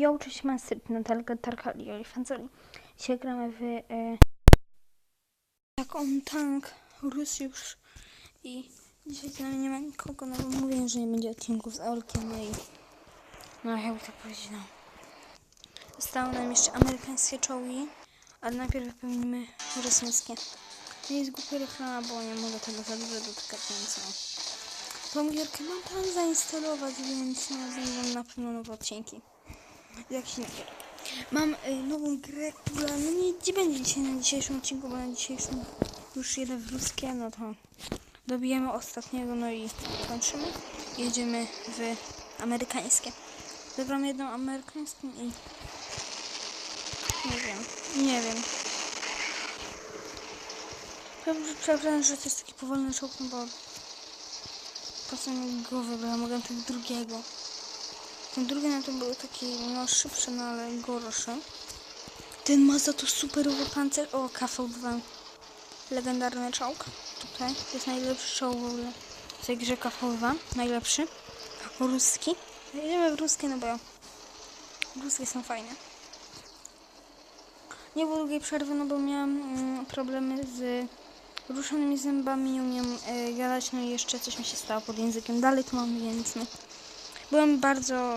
Yo, cześć Master, Natalka Tarkali i Fanzoli. Dzisiaj gramy w e, tak on tank Rus już i dzisiaj z nami nie ma nikogo, no bo mówię, że nie będzie odcinków z Olkiem, no i no jakby tak powiedzieć, no. Zostały nam jeszcze amerykańskie czołgi, ale najpierw wypełnimy rosyjskie. Nie jest głupia reklama, bo nie mogę tego za dużo dotykać, więc no. Tą gierkę mam tam zainstalować, więc no, będą na pewno nowe odcinki. Jak się napier. Mam y, nową grę, która no nie, nie będzie dzisiaj na dzisiejszym odcinku, bo na dzisiejszym już jedę w ruskie, no to dobijemy ostatniego, no i kończymy. Jedziemy w amerykańskie. Wybrałem jedną amerykańską i nie wiem, nie wiem. Dobrze, przepraszam, że to jest taki powolny czołg, no bo po co mi go wybrałem, mogłem tego drugiego. Ten drugi no to był taki no szybszy, no ale gorszy. Ten ma za to superowy pancer. O, KV2. Legendarny czołg. Tutaj. Jest najlepszy czołg w ogóle w tej grze KV2. Najlepszy. Ruski. Jedziemy w ruskie, no bo ruskie są fajne. Nie było długiej przerwy, no bo miałam mm, problemy z ruszonymi zębami, nie umiem y, gadać, no i jeszcze coś mi się stało pod językiem. Dalej to mam, więc no. Byłem bardzo,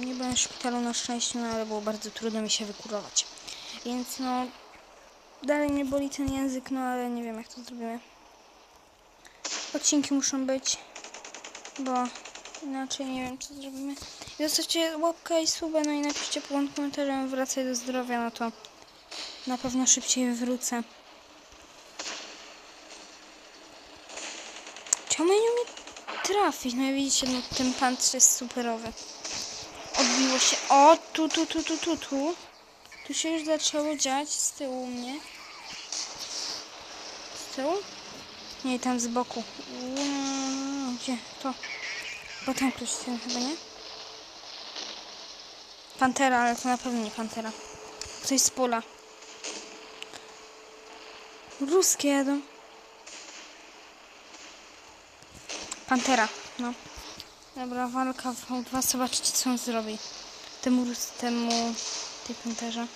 nie byłem w szpitalu na szczęście, no ale było bardzo trudno mi się wykurować. Więc no, dalej mnie boli ten język, no ale nie wiem jak to zrobimy. Odcinki muszą być, bo inaczej nie wiem co zrobimy. Zostawcie łapkę i subę, no i napiszcie pod komentarzem wracaj do zdrowia, no to na pewno szybciej wrócę. Czemu ja nie umiem trafić? No i widzicie, no ten pancerz jest superowy. Odbiło się. O, tu, tu, tu, tu, tu, tu. Tu się już zaczęło dziać z tyłu mnie. Z tyłu? Nie, tam z boku. Gdzie? To. Bo tam ktoś chyba, nie? Pantera, ale to na pewno nie Pantera. Ktoś z pola. Ruskie jadą. Pantera, no. Dobra, walka w V2. Zobaczcie, co on zrobi. Temu, temu, tej panterze.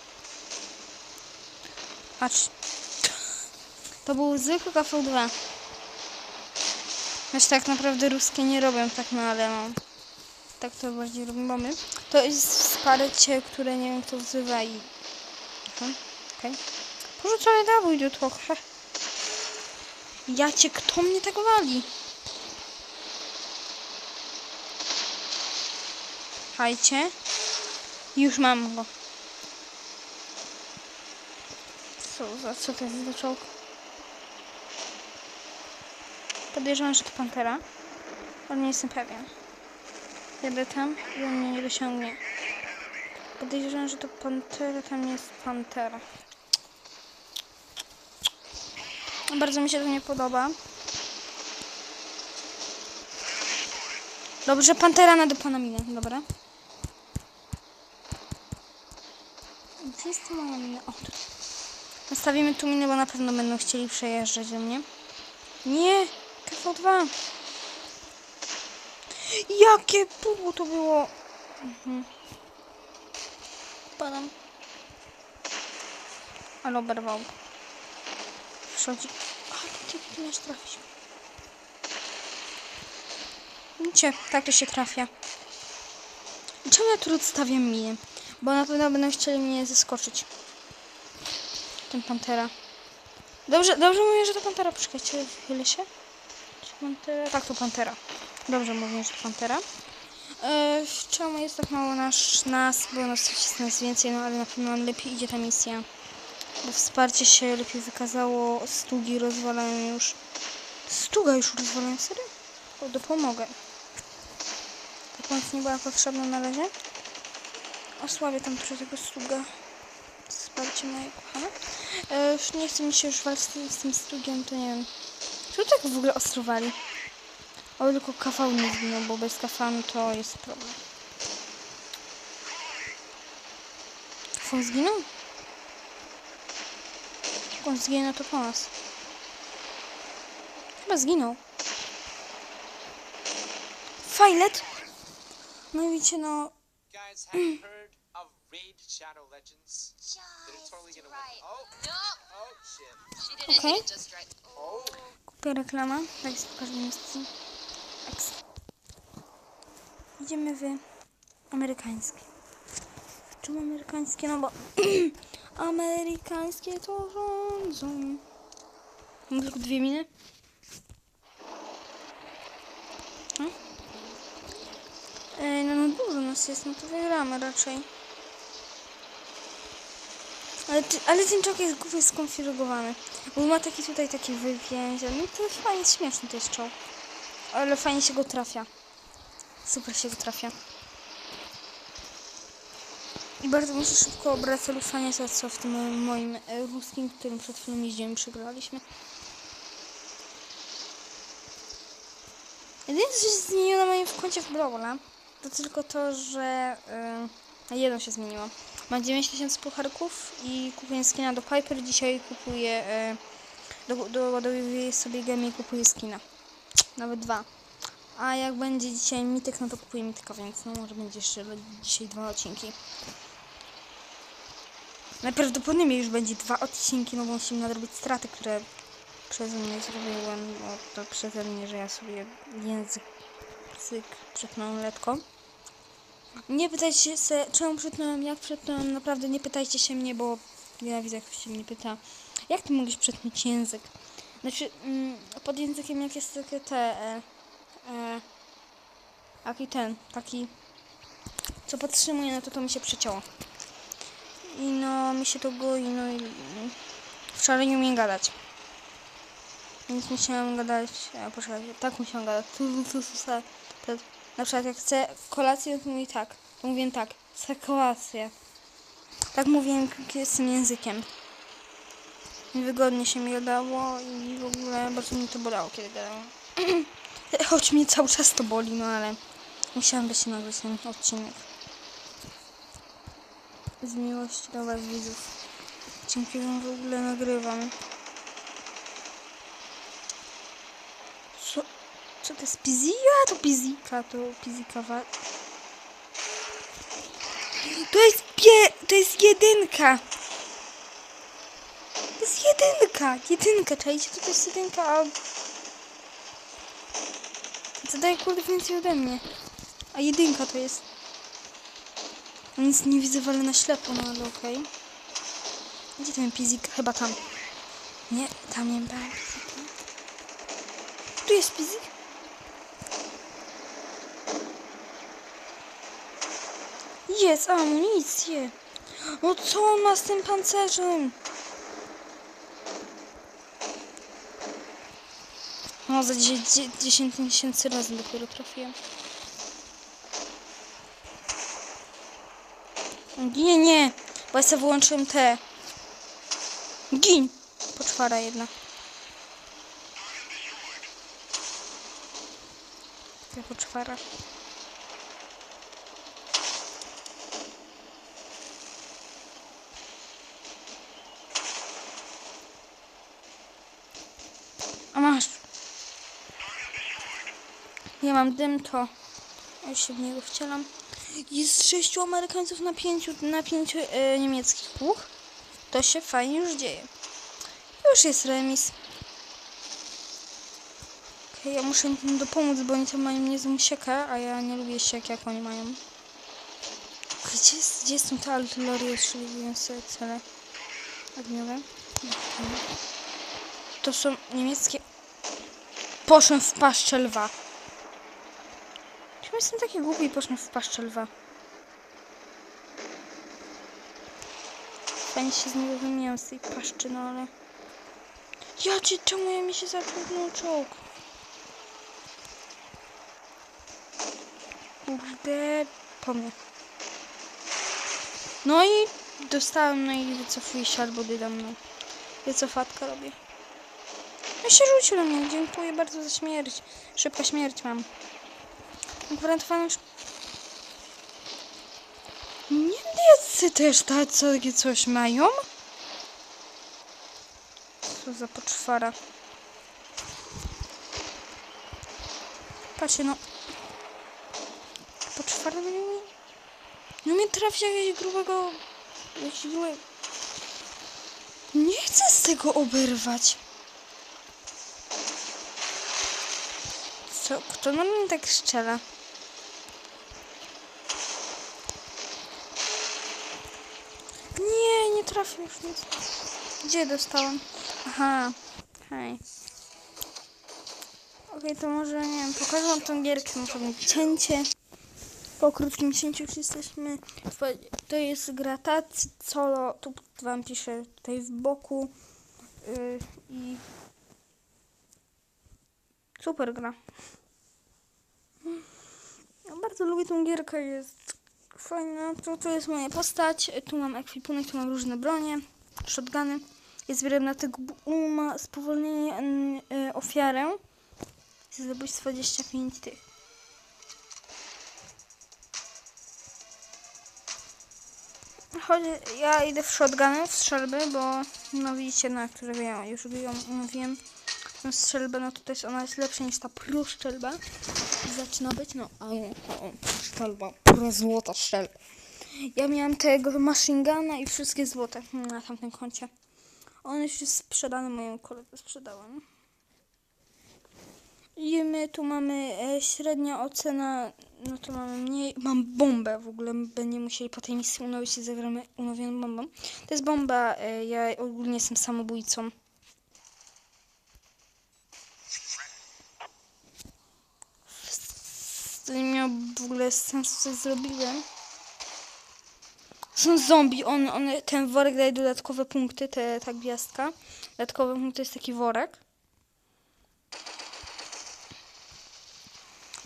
Patrz. To był zwykły KV2. Znaczy tak naprawdę ruskie nie robią tak, no ale no. Tak to bardziej robią mamy. To jest wsparcie, które nie wiem kto wzywa i... Okej. Okay. Porzucony dawój do trochę. Ja cię, kto mnie tak wali? Słuchajcie. Już mam go. Co, za, co to jest za czołg? Podejrzewam, że to pantera. Ale nie jestem pewien. Jadę tam i on mnie nie dosiągnie. Podejrzewam, że to pantera, tam jest pantera. Bardzo mi się to nie podoba. Dobrze, pantera na pana minę, dobra. Gdzie jest moja mina? O, tu. Nastawimy tu minę, bo na pewno będą chcieli przejeżdżać do mnie. Nie! KV2! Jakie pudło to było! Mhm. Padam. Ale oberwał. Przychodzi. A, ty, ty masz trafić. Widzicie, tak to się trafia. Czemu ja tu odstawiam minię? Bo na pewno będą chcieli mnie zaskoczyć. Ten Pantera. Dobrze, dobrze mówię, że to Pantera. Poczekajcie, wychylę się. Pantera? Tak, to Pantera. Dobrze mówię, że Pantera. E, czemu jest tak mało nasz, nas? Bo nas jest nas więcej, no ale na pewno lepiej idzie ta misja. Bo wsparcie się lepiej wykazało. Stugi rozwalają już. Stuga już rozwalają, serio? O, dopomogę. Ta pomoc nie była potrzebna na razie. Osłabię tam trochę tego sługa. Wsparcie moje kochane. E, już nie chce mi się już walczyć z tym stugiem, to nie wiem. Co tak w ogóle ostrowali? O, tylko kawał nie zginął, bo bez kafanu to jest problem. Kafał zginął? Jak on zginął, to po nas. Chyba zginął. Fajlet! No i widzicie, no made Shadow Legends, then it's totally Just gonna right. win. Oh, No, oh shit. she Okay. just right. Oh. Kupię. Tak w każdym miejscu. Eks. Idziemy w amerykańskie. Czemu amerykańskie? No bo amerykańskie to rządzą. Mam tylko dwie miny. Hmm? Ej, no, no dużo nas jest, no to wygramy raczej. Ale, ale ten czok jest głupio skonfigurowany. Bo ma taki tutaj taki wypięcie. No to fajnie, śmieszny to jest czołg. Ale fajnie się go trafia. Super się go trafia. I bardzo mi się szybko obraca lufanie za co w tym moim e, ruskim, którym przed chwilą jeździłem przegraliśmy. Jedyne co się zmieniło na moim koncie w Brawla, to tylko to, że yy, jedno się zmieniło. Mam 9000 pucharków i kupię skina do Piper. Dzisiaj kupuję, do, doładowuję sobie gemy i kupuję skina. Nawet dwa. A jak będzie dzisiaj mityk, no to kupuję mityka, więc no może będzie jeszcze dzisiaj dwa odcinki. Najprawdopodobniej już będzie dwa odcinki, no bo musimy nadrobić straty, które przeze mnie zrobiłem, bo to przeze mnie, że ja sobie język cyk przetnąłem letko. Nie pytajcie się, czemu przetnąłem, jak przetnąłem, naprawdę nie pytajcie się mnie, bo nienawidzę, jak się mnie pyta, jak ty mogłeś przetnąć język? Znaczy, mm, pod językiem jak jest takie te, e, e, taki ten, taki, co podtrzymuje, no to to mi się przecięło. I no, mi się to goi, no i mm, wczoraj nie umiem gadać. Więc musiałam gadać, a poczekaj, tak musiałam gadać. Tu, tu, tu, tu, tu. To, na przykład jak chcę kolację, to mówię tak. To mówię tak, chcę kolację. Tak mówiłem k- z tym językiem. Niewygodnie się mi gadało i w ogóle bardzo mnie to bolało, kiedy gadałam. Choć mnie cały czas to boli, no ale musiałam być nagrać ten odcinek. Z miłości do Was widzów. Dzięki wam w ogóle nagrywam. Co? Co to jest pizija? To pizika, to pizikawa. To jest pie... To jest jedynka. To jest jedynka. Jedynka, czajcie? To, jest jedynka, a... Zadaje kurde więcej ode mnie. A jedynka to jest... Nic nie widzę, ale na ślepo, no ale okej. Gdzie ten pizik? Chyba tam. Nie, tam nie pizika. Tu jest pizik? Jest amunicję. No co on ma z tym pancerzem? No za 10 tysięcy razy dopiero trafiłem. Nie, nie, bo ja sobie wyłączyłem te. Gin! Poczwara jedna. Poczwara. A masz. Ja mam dym, to ja się w niego wcielam. Jest sześciu Amerykańców na pięciu, na pięciu e, niemieckich puch. To się fajnie już dzieje. Już jest remis. Okej, ja muszę im dopomóc, bo oni tam mają niezłą siekę, a ja nie lubię siek, jak oni mają. Gdzie, jest, gdzie są te artylerie strzeliwujące cele ogniowe? To są niemieckie... Poszłem w paszczę lwa. Czemu jestem taki głupi i poszłem w paszczę lwa? Fajnie się z niego wymieniam z tej paszczy, no ale... Ja cię, czemu ja mi się zatrudnił czołg? Kurde, po mnie. No i dostałem, no i wycofuję się albo dydam, no. Wycofatka robię. No się rzucił na mnie, dziękuję bardzo za śmierć. Szybka śmierć mam. Gwarantowaną już... Niemcy też takie coś mają? Co za poczwara. Patrzcie, no. Poczwara mi... No mnie trafi jakiegoś grubego... Jakiś gruby... Nie chcę z tego oberwać. Co? Kto na mnie tak strzela? Nie, nie trafię już nic. Gdzie dostałam? Aha, hej. Okej, to może, nie wiem, pokażę wam tą gierkę, może być cięcie. Po krótkim cięciu już jesteśmy. To jest gra Solo, tu wam piszę tutaj w boku. Yy, I super gra. Ja bardzo lubię tą gierkę, jest fajna. Tu, tu jest moja postać, tu mam ekwipunek, tu mam różne bronie, shotguny. Ja zbieram na tego uma spowolnienie mm, y, ofiarę. Zabójstwo 25 tych. Ja idę w shotguny, w strzelby, bo no widzicie, na które ja już ją mówiłem. Tą strzelbę, no to też ona jest lepsza niż ta pro strzelba. Zaczyna być, no a strzelba, pro złota strzelba. Ja miałam tego machine guna i wszystkie złote na tamtym koncie. On już jest sprzedany, moją kolegę sprzedałam. I my tu mamy e, średnia ocena, no to mamy mniej. Mam bombę w ogóle, będziemy musieli po tej misji unowić i zagramy unowioną bombą. To jest bomba, e, ja ogólnie jestem samobójcą. To nie miał w ogóle sensu, co zrobiłem. Są zombie, on, on, ten worek daje dodatkowe punkty, te, ta gwiazdka. Dodatkowe punkty jest taki worek.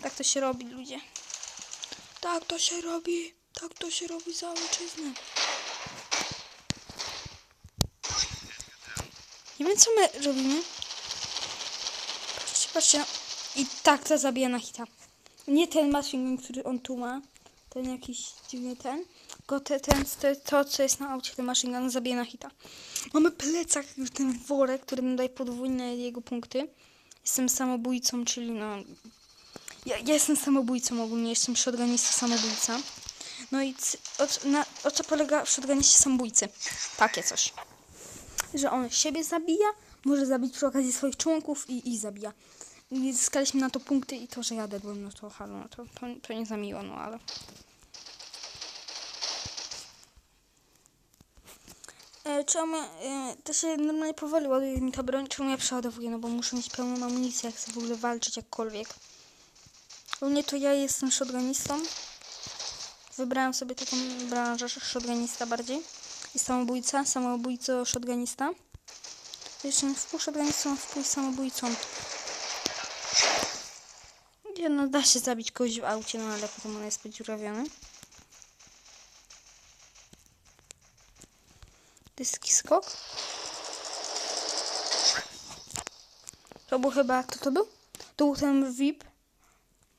Tak to się robi, ludzie. Tak to się robi. Tak to się robi za ojczyznę. Nie wiem, co my robimy. Patrzcie, patrzcie. I tak to zabija na hita. Nie ten machine gun, który on tu ma. Ten jakiś dziwny ten. Tylko te, ten, te, to, co jest na aucie, ten machine gun zabija na hita. Mamy plecak, już ten worek, który nam daje podwójne jego punkty. Jestem samobójcą, czyli no... Ja, ja jestem samobójcą ogólnie, jestem shotgunista samobójca. No i o, na, o co polega w samobójcy? Takie coś. Że on siebie zabija, może zabić przy okazji swoich członków i ich zabija. Zyskaliśmy na to punkty i to, że ja dedłem, no to halo, no to, to, to nie za miło, no ale... E, czemu e, to się normalnie powoli ładuje mi ta broń, czemu ja przeładowuję, no bo muszę mieć pełną amunicję, jak chcę w ogóle walczyć jakkolwiek. Ogólnie to ja jestem shotgunistą. Wybrałem sobie taką branżę, shotgunista bardziej. I samobójca, samobójco shotgunista. Jeszcze w pół shotgunistą, w samobójcą. Nie, no da się zabić kogoś w aucie, no ale potem on jest podziurawiony. Dyski skok. To był chyba, kto to był? To był ten VIP.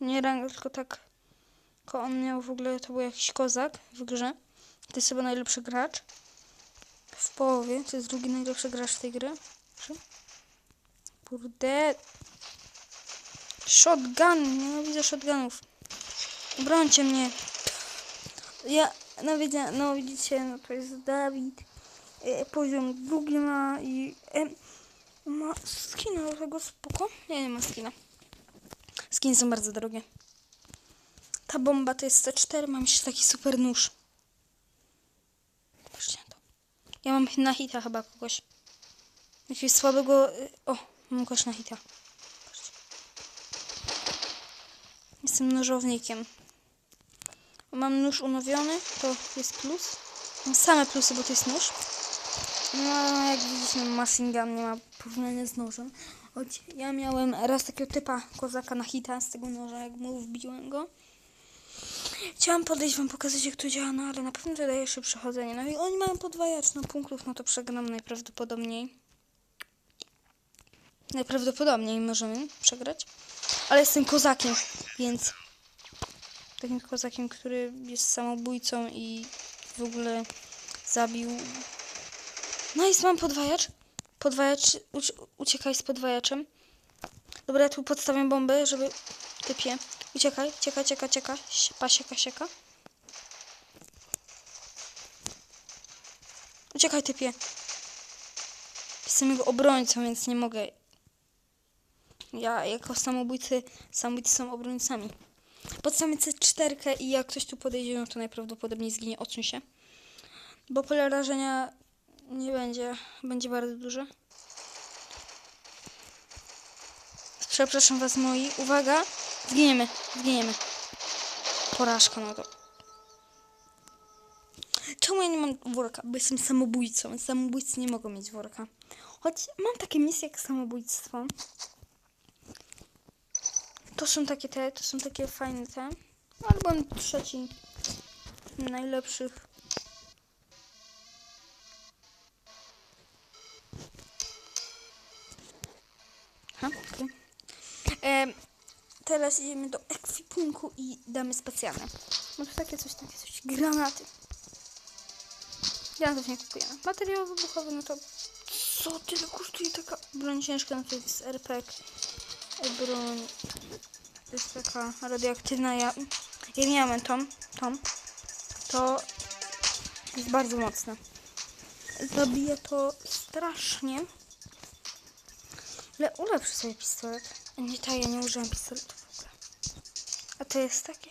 Nie rang, tylko tak. Tylko on miał w ogóle, to był jakiś kozak w grze. To jest chyba najlepszy gracz. W połowie, to jest drugi najlepszy gracz w tej gry. Kurde. Shotgun, nienawidzę shotgunów. Brońcie mnie. Ja, no widzicie, no widzicie, no to jest Dawid. E, poziom drugi ma i e, ma skina tego spoko. Nie, nie ma skina. Skiny są bardzo drogie. Ta bomba to jest C4, mam jeszcze taki super nóż. Patrzcie to. Ja mam na hita chyba kogoś. Jakiegoś słabego... y, O, mam kogoś na hita. Patrzcie. Jestem nożownikiem. Mam nóż unowiony, to jest plus. Mam same plusy, bo to jest nóż. No, jak widzicie, machine gun nie ma porównania z nożem. Choć ja miałem raz takiego typa kozaka na hita z tego noża, jak mu wbiłem go. Chciałam podejść wam pokazać jak to działa, no ale na pewno to daje szybsze chodzenie. No i oni mają podwajacz na punktów, no to przegram najprawdopodobniej. Najprawdopodobniej możemy przegrać ale jestem kozakiem, więc takim kozakiem, który jest samobójcą i w ogóle zabił. No i mam podwajacz. Podwajacz, uciekaj z podwajaczem. Dobra, ja tu podstawiam bombę, żeby... Typie, uciekaj, cieka, cieka, cieka, pa, sieka, sieka. Uciekaj, typie. Jestem jego obrońcą, więc nie mogę ja jako samobójcy, samobójcy są obrońcami. Podstawmy C4 i jak ktoś tu podejdzie, no to najprawdopodobniej zginie. Odsuń się. Bo pole rażenia nie będzie. Będzie bardzo duże. Przepraszam was moi. Uwaga. Zginiemy. Zginiemy. Porażka no to. Czemu ja nie mam worka? Bo jestem samobójcą. Samobójcy nie mogą mieć worka. Choć mam takie misje jak samobójstwo. To są takie te, to są takie fajne te. No, trzeci. Najlepszych. Ha, okej. Em, Teraz idziemy do ekwipunku i damy specjalne. No to takie coś, takie coś. Granaty. Granatów nie kupujemy. Materiał wybuchowy, no to co tyle kosztuje taka broń ciężka? No to jest RPG. Broń jest taka radioaktywna. Ja, ja miałem tą, tą. To jest bardzo mocne. Zabija to strasznie. Ale ulepszę sobie pistolet. Nie, ta ja nie użyłam pistoletu w ogóle. A to jest takie.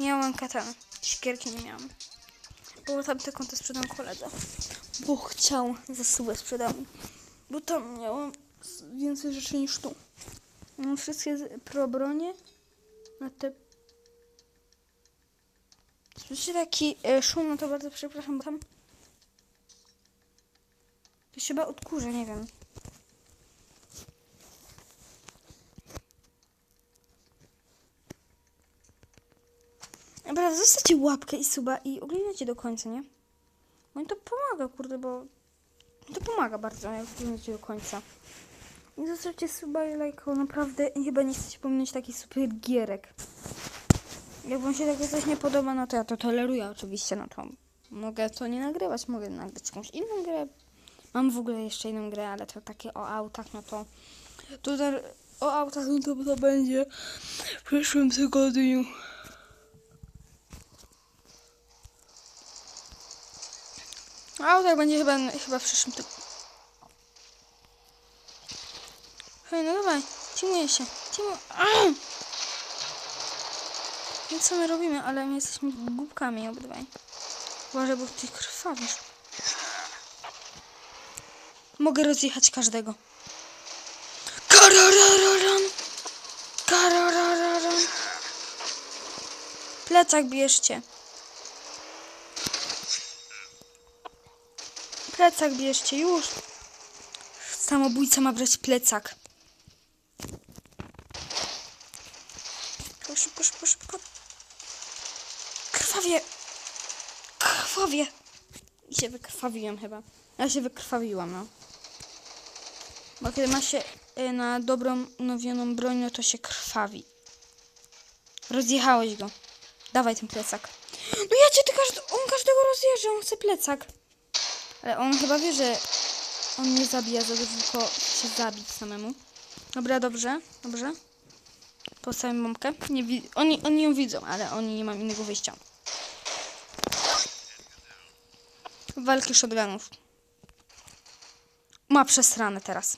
Miałam katanę. Siekierki nie miałam. Bo tamte konto sprzedam koledze. Bo chciał zasługę sprzedał mi. Bo tam miałam więcej rzeczy niż tu. Mam wszystkie z- pro bronie. Na te... Słyszycie taki e, szum, no to bardzo przepraszam, bo tam... To się chyba odkurza, nie wiem. Dobra, zostawcie łapkę i suba i oglądajcie do końca, nie? No i to pomaga, kurde, bo... To pomaga bardzo, jak oglądacie do końca. I zostawcie suba i lajka, naprawdę chyba nie chcecie pominąć takich super gierek. Jak wam się takie coś nie podoba, no to ja to toleruję oczywiście, no to mogę to nie nagrywać, mogę nagrać jakąś inną grę. Mam w ogóle jeszcze inną grę, ale to takie o autach, no to... Tutaj o autach, no to, to będzie w przyszłym tygodniu. A tak będzie chyba, chyba w przyszłym tygodniu. Hej, no dawaj, teamuję się. Teamu... Au! Wiem co my robimy, ale my jesteśmy głupkami obydwaj. Uważaj, bo ty krwawisz. Mogę rozjechać każdego. Kararararam! Kararararam! Plecak bierzcie. Plecak bierzcie, już. Samobójca ma brać plecak. Szybko, szybko, szybko, szybko. Krwawie. Krwawie. I się wykrwawiłem chyba. Ja się wykrwawiłam, no. Bo kiedy ma się y, na dobrą, unowioną broń, no to się krwawi. Rozjechałeś go. Dawaj ten plecak. No ja cię, ty każdy, on każdego rozjeżdża, on chce plecak. Ale on chyba wie, że on nie zabija za tylko się zabić samemu. Dobra, dobrze, dobrze. Postawiam bombkę. Nie oni, oni ją widzą, ale oni nie mają innego wyjścia. Walki shotgunów. Ma przesrane teraz.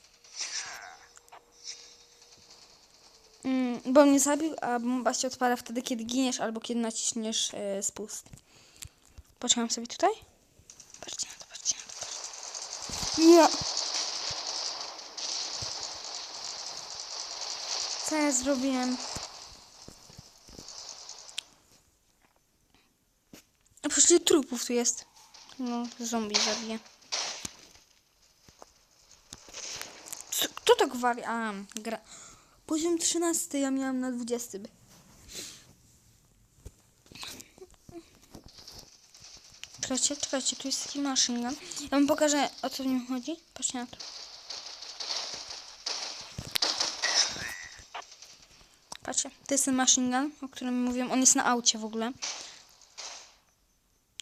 Mm, bo mnie zabił, a bomba się odpala wtedy, kiedy giniesz albo kiedy naciśniesz e, spust. Poczekam sobie tutaj. Patrzcie na to, patrzcie na to. Patrzcie. Nie. Co ja zrobiłem? Przecież trupów tu jest. No, zombie zabije. Co- Kto tak wali? A, gra. Poziom 13, ja miałam na 20. Czekajcie, czekajcie, tu jest taki machine gun. Ja wam pokażę, o co w nim chodzi. Patrzcie na to. Patrzcie, to jest ten machine gun, o którym mówiłem. On jest na aucie w ogóle.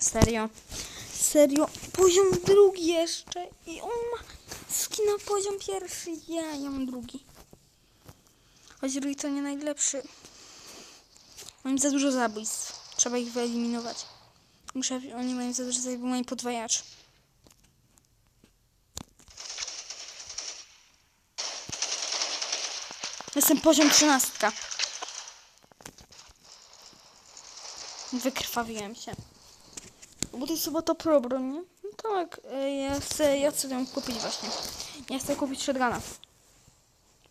Serio serio. Poziom drugi jeszcze. I on ma skina poziom pierwszy. Ja, ja mam drugi. Choć drugi to nie najlepszy. Mam za dużo zabójstw. Trzeba ich wyeliminować. Muszę, oni mają za dużo zabójstw, bo mają podwajaczy. Jestem poziom 13. Wykrwawiłem się. Bo to jest chyba to pro broń, nie? No tak, e, ja chcę, ja chcę ją kupić właśnie. Ja chcę kupić shotguna.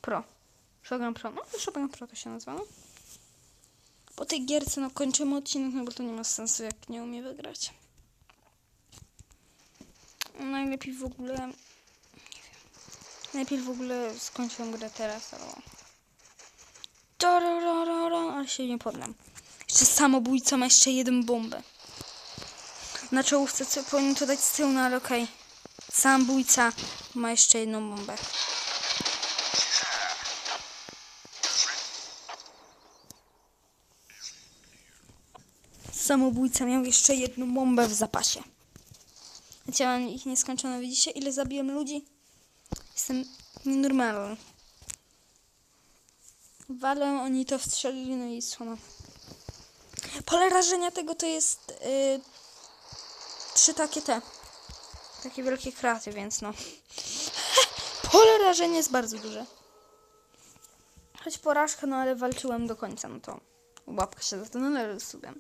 Pro. Shotgun pro. No, shotgun pro to się nazywa, no. Po tej gierce no kończymy odcinek, no bo to nie ma sensu jak nie umie wygrać. Najlepiej w ogóle... Nie wiem. Najlepiej w ogóle skończyłem grę teraz. Tarararara, Ale się nie poddam. Jeszcze samobójca ma jeszcze jeden bombę. Na czołówce co powinien to dać z tyłu, no ale okej. Samobójca ma jeszcze jedną bombę. Samobójca miał jeszcze jedną bombę w zapasie. Mam ich nieskończone. Widzicie, ile zabiłem ludzi? Jestem nienormalny. Walę, oni to wstrzelili, no i słono. Pole rażenia tego to jest yy, trzy takie te. Takie wielkie kraty, więc no. Pole rażenia jest bardzo duże. Choć porażka, no ale walczyłem do końca, no to łapka się za to należy sobie.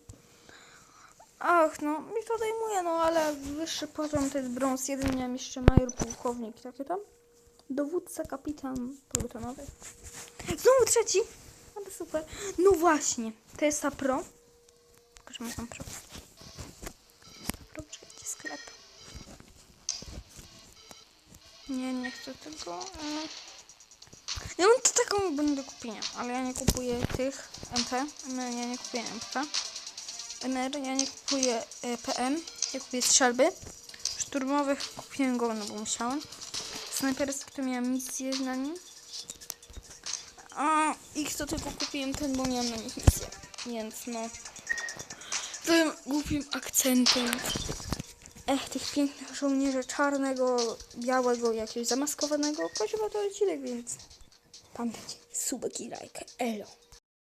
Ach, no mi to dajmuje, no ale wyższy poziom to jest brąz. Jeden miałem jeszcze major, pułkownik, takie tam. Dowódca, kapitan, plutonowy. Znowu trzeci! Ale super. No właśnie, to jest ta pro. Pokażmy tam pro. Pro, Nie, nie chcę tego. Ja mam to taką będę do kupienia, ale ja nie kupuję tych. Nie, ja nie kupuję MT. MR, ja nie kupuję e, PM, ja kupuję strzelby. Szturmowych kupiłem go, no bo musiałem. Snajperski to miałem misję na nim. A ich to tylko kupiłem ten, bo miałem na nich misję. Więc no. Tym głupim akcentem. Ech, tych pięknych żołnierzy czarnego, białego, jakiegoś zamaskowanego. Poziom to odcinek, więc pamiętajcie, subek i lajkę. Elo.